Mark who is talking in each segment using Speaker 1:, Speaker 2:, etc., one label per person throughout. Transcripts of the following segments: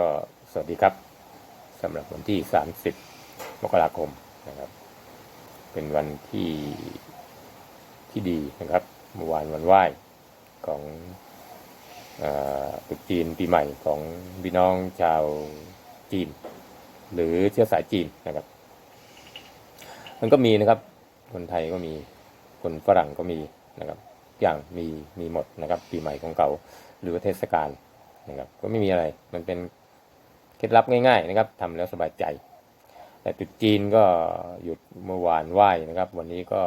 Speaker 1: ก็สวัสดีครับสำหรับวันที่ 30 มกราคมนะครับ เป็นวันที่ที่ดีนะครับเมื่อวานวันไหว้ของตรุษจีนปีใหม่ของพี่น้องชาวจีน หรือเชื้อสายจีนนะครับ มันก็มีนะครับ คนไทยก็มีคนฝรั่งก็มีนะครับทุกอย่างมีมีหมดนะครับ ปีใหม่ของเขาหรือเทศกาลนะครับ ก็ไม่มีอะไรมันเป็น เคล็ดลับง่ายๆนะครับทำแล้วสบายใจ แต่ตรุษจีนก็หยุดเมื่อวานไหวนะครับ วันนี้ก็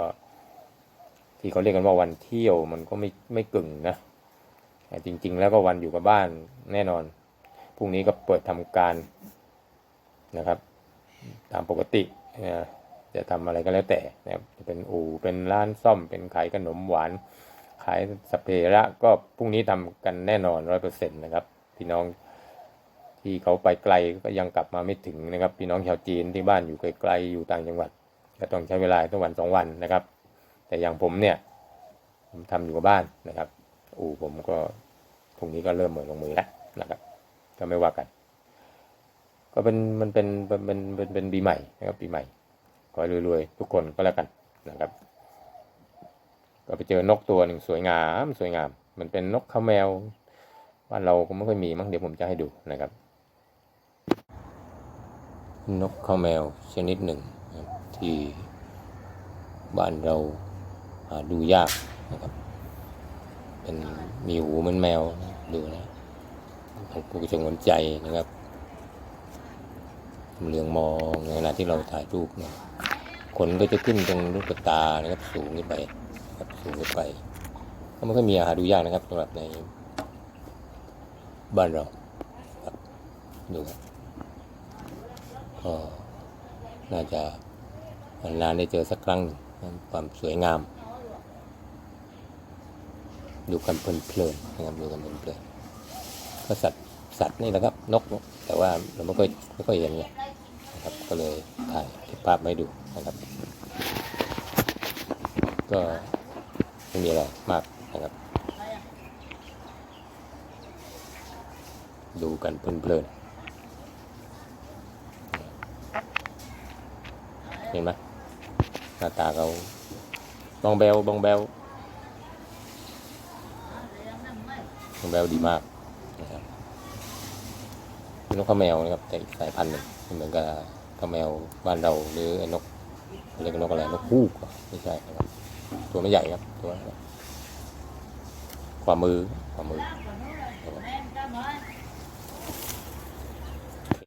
Speaker 1: ที่เขาเรียกกันว่าวันเที่ยวมันก็ไม่ไม่กึ่งนะแต่จริง ๆ แล้วก็วันอยู่กับบ้านแน่นอนพรุ่งนี้ก็เปิดทำการนะครับ ตามปกตินะจะทำอะไรก็แล้วแต่นะครับจะเป็นอู่เป็นร้านซ่อมเป็นขายขนมหวานขายสเประก็พรุ่งนี้ทำกันแน่นอนร้อยเปอร์เซ็นต์นะครับ พี่น้อง ที่เขาไปไกลก็ยังกลับมาไม่ถึงนะครับ พี่น้องชาวจีนที่บ้านอยู่ไกลๆอยู่ต่างจังหวัดก็ต้องใช้เวลาตั้งวันสองวันนะครับ แต่อย่างผมเนี่ยผมทำอยู่กับบ้านนะครับอู่ผมก็พรุ่งนี้ก็เริ่มเหมือนลงมือแล้วนะครับก็ไม่ว่ากัน ก็เป็นมันเป็นเป็นเป็นเป็นปีใหม่นะครับปีใหม่ขอให้รวยๆทุกคนก็แล้วกันนะครับ ก็ไปเจอนกตัวหนึ่งสวยงามสวยงาม มันเป็นนกข้าแมวบ้านเราก็ไม่ค่อยมีมั้งเดี๋ยวผมจะให้ดูนะครับ นกข้าวแมวชนิดหนึ่งที่บ้านเราหาดูยากนะครับเป็นมีหูเหมือนแมวดูนะของผู้ชงวนใจนะครับเหลืองมองในขณะที่เราถ่ายรูปนะขนก็จะขึ้นตรงลูกตานะครับสูงขึ้นไปครับสูงขึ้นไปก็ไม่ค่อยมีอาหารดูยากนะครับสำหรับในบ้านเราครับดูครับ ก็น่าจะนานได้เจอสักครั้งความสวยงาม ดูกันเพลินๆนะครับดูกันเพลินๆก็สัตว์สัตว์นี่แหละครับนก แต่ว่าเราไม่ค่อยไม่ค่อยเห็นไงนะครับก็เลยถ่ายเก็บภาพมาให้ดูนะครับ ก็ไม่มีอะไรมากนะครับ ดูกันเพลินๆ เห็นไหมหน้าตาเขาบองแบวบองแบวนกแมวดีมากนะครับเป็นนกข้าวแมวนะครับแต่อีกสายพันธุ์หนึ่งไม่เหมือนกับข้าวแมวบ้านเราหรือไอ้นกเรียกว่านกอะไรนกฮูกเหรอไม่ใช่นะครับตัวไม่ใหญ่ครับตัวความมือความมือ